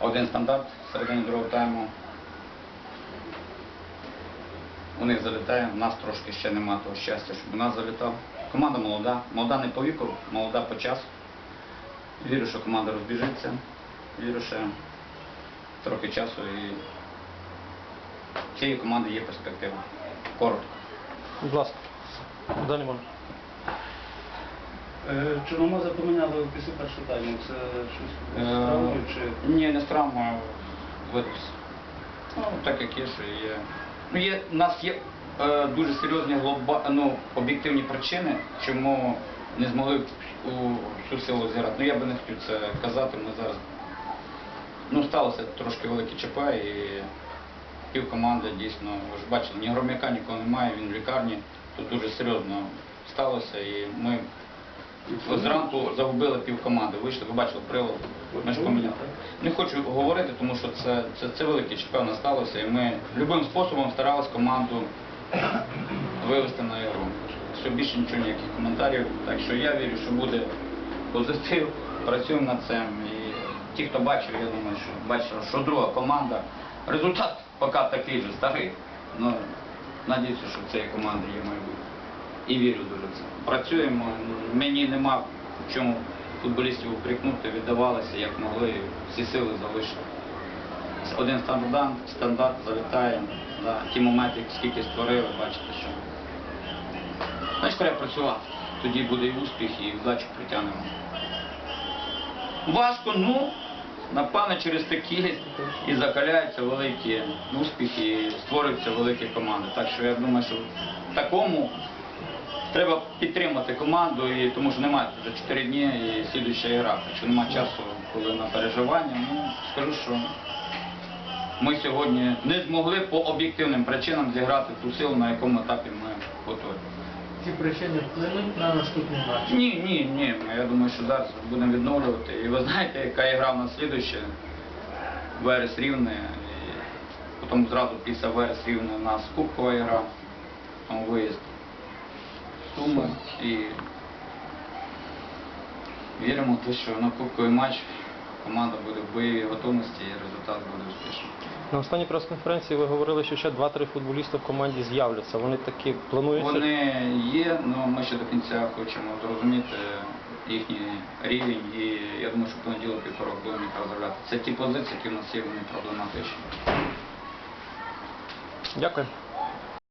Один стандарт середині другого тайму. У них залітає, у нас трошки ще нема того щастя, щоб у нас залітав. Команда молода, молода не по віку, молода по часу. Вірю, що команда розбіжиться. Вірю, що трохи часу і цієї команди є перспектива. Коротко. Будь ласка. Далі можна. Е, Чорномоза поміняли після першого тайму. Це щось з Е, травмою чи Ні, не з травмою видався. Ну, так як є, що є. Ну, є, у нас є е, дуже серйозні глоба, ну, об'єктивні причини, чому не змогли у всю силу зіграти. Ну я би не хотів це казати, ми зараз. Ну, сталося трошки велике ЧП і пів команди дійсно, ви ж бачили, ні громяка нікого немає, він в лікарні. Тут дуже серйозно сталося і ми зранку загубили пів команди. Вийшли, ви бачили прилад. Ми ж поміняли. Не хочу говорити, тому що це, це, це велике нас сталося, і ми любим способом старалися команду вивести на ігру. Що більше нічого ніяких коментарів. Так що я вірю, що буде позитив, працюємо над цим. І ті, хто бачив, я думаю, що бачив, що друга команда. Результат поки такий же старий. Ну, надіюся, що в цієї команди є майбутнє. І вірю дуже в це. Працюємо. Мені нема в чому футболістів упрекнути, віддавалися як могли, всі сили залишили. Один стандарт, стандарт залітає. Да. Ті моменти, скільки створили, бачите, що. Значить, треба працювати. Тоді буде і успіх, і вдачу притягнемо. Важко, ну, напевно, через такі і закаляються великі успіхи, створюються великі команди. Так що я думаю, що в такому треба підтримати команду, і, тому що немає вже 4 дні і слідуюча гра. Так немає часу, коли на переживання. Ну, скажу, що ми сьогодні не змогли по об'єктивним причинам зіграти ту силу, на якому етапі ми готові. Ці причини вплинуть на наступний матч. Ні, ні, ні. Я думаю, що зараз будемо відновлювати. І ви знаєте, яка ігра в нас слідуюча? Верес рівне. І потім зразу після Верес рівне у нас кубкова ігра, там виїзд Суми. І віримо в те, що на кубковий матч команда буде в бойовій готовності і результат буде успішним. На останній прес-конференції ви говорили, що ще 2-3 футболісти в команді з'являться. Вони такі плануються. Вони є, але ми ще до кінця хочемо зрозуміти їхній рівень і я думаю, що понеділок півторок будемо їх розробляти. Це ті позиції, які в нас є, вони проблематичні. Дякую.